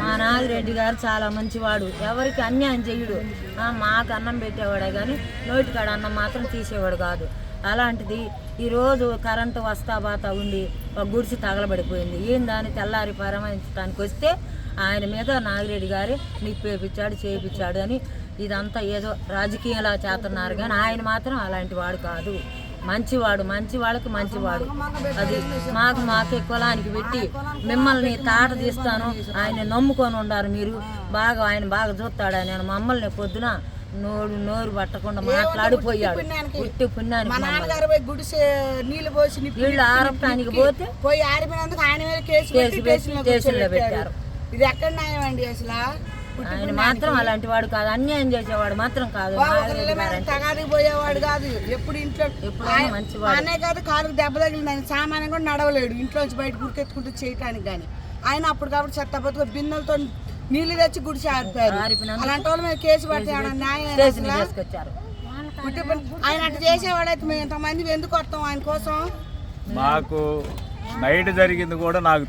మా నాగిరెడ్డి గారు చాలా మంచివాడు. ఎవరికి అన్యాయం చెయ్యడు మాకు అన్నం పెట్టేవాడే కానీ నోటికాడ అన్నం మాత్రం తీసేవాడు కాదు. అలాంటిది ఈరోజు కరెంటు వస్తా బాతా ఉండి ఒక గుడిసి తగలబడిపోయింది. ఏం దాన్ని తెల్లారి పరమించడానికి వస్తే ఆయన మీద నాగిరెడ్డి గారి నిప్పేపించాడు చేయించాడు అని ఇదంతా ఏదో రాజకీయంలా చేస్తున్నారు కానీ ఆయన మాత్రం అలాంటి వాడు కాదు. మంచివాడు మంచి వాళ్ళకి మంచివాడు. అది మాకు మాకే కులానికి పెట్టి మిమ్మల్ని తాట తీస్తాను. ఆయన నమ్ముకొని ఉండారు మీరు. బాగా ఆయన బాగా చూస్తాడు నేను మమ్మల్ని పొద్దున నోరు నోరు పట్టకుండా మాట్లాడిపోయాడు. పుట్టి పుణ్యానికి. మా మమ్మల్ని. నాన్నగారు పోయి గుడిసే నీళ్ళు పోసి ఆరపడానికి పోతే పోయి ఆరిపోయినందుకు ఆయన మీద కేసు కేసు. పెట్టారు. ఇది ఎక్కడ న్యాయం అండి అసలు? ఆయన మాత్రం అలాంటి వాడు కాదు అన్యాయం చేసేవాడు మాత్రం కాదు. తగాదికి పోయేవాడు కాదు. ఎప్పుడు ఇంట్లో ఎప్పుడు ఆయన- మంచివాడు. అనే కాదు కాలుకు దెబ్బ తగిలింది ఆయన సామాన్యం కూడా నడవలేడు. ఇంట్లోంచి బయట గురికెత్తుకుంటూ చేయటానికి కానీ ఆయన అప్పుడు కాబట్టి చెత్త బతుకు బిన్నెలతో నీళ్ళు తెచ్చి గుడిసి ఆరిపోయారు అలాంటి వాళ్ళ మీద కేసు ఏమన్నా న్యాయం ఆయన అటు చేసేవాడైతే మేము ఇంతమంది ఎందుకు వస్తాం ఆయన కోసం? మాకు నైట్ జరిగింది కూడా నాకు